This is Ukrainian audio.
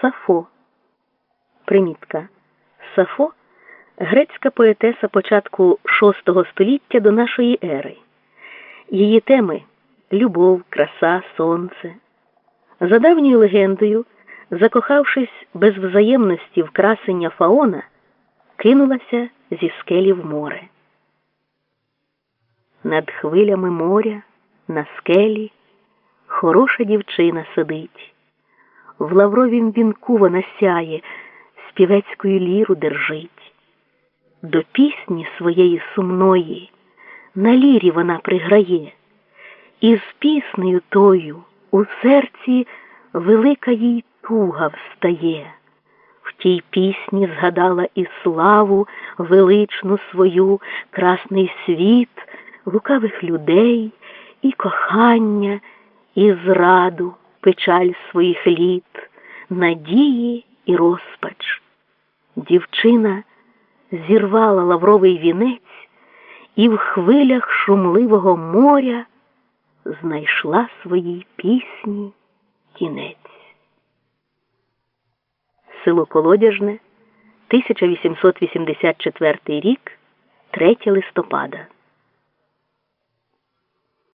Сафо. Примітка. Сафо грецька поетеса початку VI століття до нашої ери. Її теми любов, краса, сонце. За давньою легендою, закохавшись без взаємності в красення Фаона, кинулася зі скелі в море. Над хвилями моря, на скелі, хороша дівчина сидить. В лавровім вінку вона сяє, співецькою ліру держить. До пісні своєї сумної на лірі вона приграє, і з піснею тою у серці велика їй туга встає. В тій пісні згадала і славу величну свою, красний світ, лукавих людей, і кохання, і зраду, печаль своїх літ, надії і розпач. Дівчина зірвала лавровий вінець і в хвилях шумливого моря знайшла своїй пісні кінець. Село Колодяжне, 1884 рік, 3 листопада.